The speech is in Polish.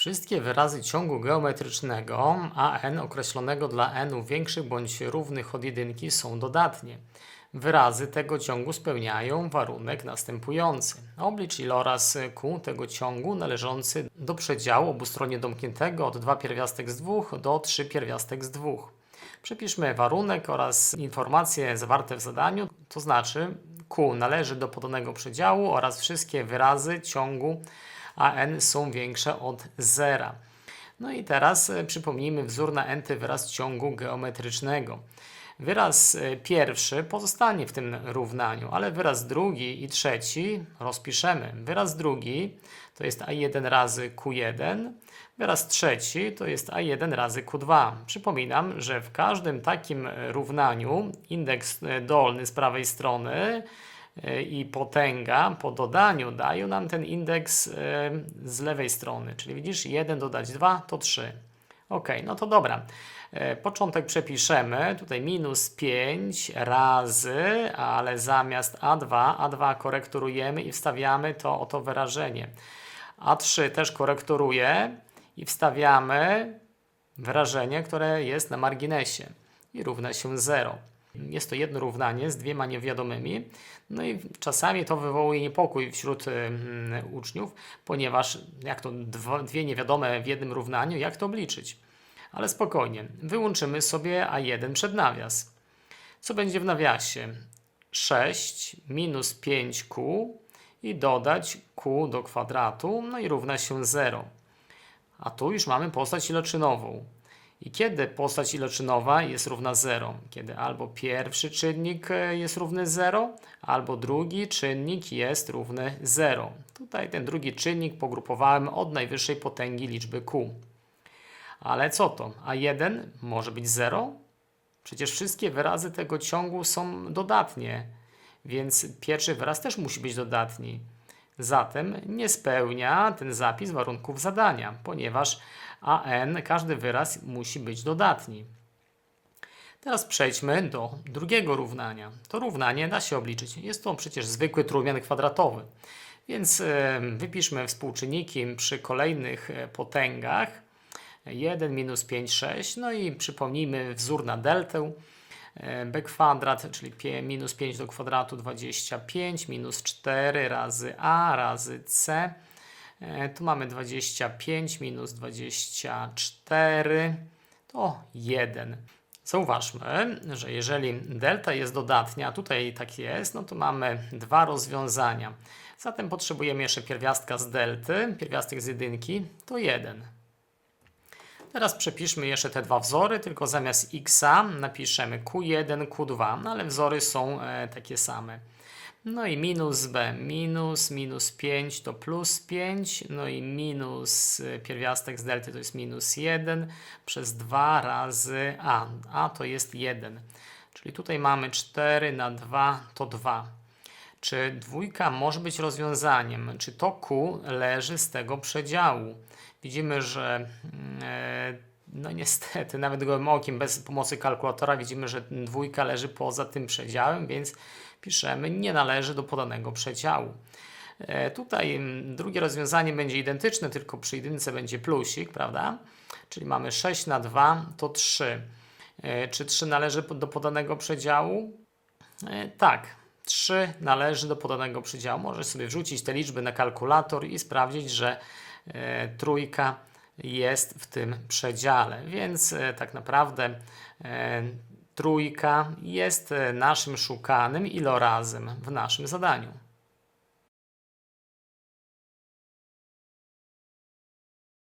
Wszystkie wyrazy ciągu geometrycznego an określonego dla n większych bądź równych od jedynki są dodatnie. Wyrazy tego ciągu spełniają warunek następujący. Oblicz iloraz q tego ciągu należący do przedziału obustronnie domkniętego od 2 pierwiastek z 2 do 3 pierwiastek z 2. Przepiszmy warunek oraz informacje zawarte w zadaniu, to znaczy q należy do podanego przedziału oraz wszystkie wyrazy ciągu an są większe od zera. No i teraz e, przypomnijmy wzór na n wyraz ciągu geometrycznego. Wyraz e, pierwszy pozostanie w tym równaniu, ale wyraz drugi i trzeci rozpiszemy. Wyraz drugi to jest a1 razy q1, wyraz trzeci to jest a1 razy q2. Przypominam, że w każdym takim równaniu indeks e, dolny z prawej strony i potęga po dodaniu dają nam ten indeks e, z lewej strony. Czyli widzisz, 1 dodać 2 to 3. Ok, no to dobra. E, Początek przepiszemy. Tutaj minus 5 razy, ale zamiast A2, A2 korekturujemy i wstawiamy to oto wyrażenie. A3 też korekturuję i wstawiamy wyrażenie, które jest na marginesie i równa się 0. Jest to jedno równanie z dwiema niewiadomymi, no i czasami to wywołuje niepokój wśród mm, uczniów, ponieważ jak to dwie niewiadome w jednym równaniu, jak to obliczyć? Ale spokojnie, wyłączymy sobie A1 przed nawias. Co będzie w nawiasie? 6 minus 5q i dodać q do kwadratu, no i równa się 0. A tu już mamy postać iloczynową. I kiedy postać iloczynowa jest równa 0? Kiedy albo pierwszy czynnik e, jest równy 0, albo drugi czynnik jest równy 0. Tutaj ten drugi czynnik pogrupowałem od najwyższej potęgi liczby q. Ale co to? A1 może być 0? Przecież wszystkie wyrazy tego ciągu są dodatnie, więc pierwszy wyraz też musi być dodatni. Zatem nie spełnia ten zapis warunków zadania, ponieważ an, każdy wyraz musi być dodatni. Teraz przejdźmy do drugiego równania. To równanie da się obliczyć. Jest to przecież zwykły trójmian kwadratowy. Więc e, wypiszmy współczynniki przy kolejnych e, potęgach. 1 minus 5, 6. No i przypomnijmy wzór na deltę. E, b kwadrat, czyli pie- minus 5 do kwadratu 25, minus 4 razy a razy c. E, Tu mamy 25 minus 24 to 1. Zauważmy, że jeżeli delta jest dodatnia, a tutaj tak jest, no to mamy dwa rozwiązania. Zatem potrzebujemy jeszcze pierwiastka z delty, pierwiastek z jedynki to 1. Teraz przepiszmy jeszcze te dwa wzory, tylko zamiast x napiszemy q1, q2, no ale wzory są e, takie same. No i minus b, minus, minus 5 to plus 5, no i minus e, pierwiastek z delty to jest minus 1 przez 2 razy a, a to jest 1. Czyli tutaj mamy 4 na 2 to 2. Czy dwójka może być rozwiązaniem? Czy to Q leży z tego przedziału? Widzimy, że mm, e, no niestety, nawet gołym okiem, bez pomocy kalkulatora widzimy, że dwójka leży poza tym przedziałem, więc piszemy nie należy do podanego przedziału. E, Tutaj mm, drugie rozwiązanie będzie identyczne, tylko przy jedynce będzie plusik, prawda? Czyli mamy 6 na 2 to 3. E, Czy 3 należy do podanego przedziału? Tak, 3 należy do podanego przedziału. Możesz sobie wrzucić te liczby na kalkulator i sprawdzić, że e, trójka jest w tym przedziale. Więc e, tak naprawdę e, trójka jest naszym szukanym ilorazem w naszym zadaniu.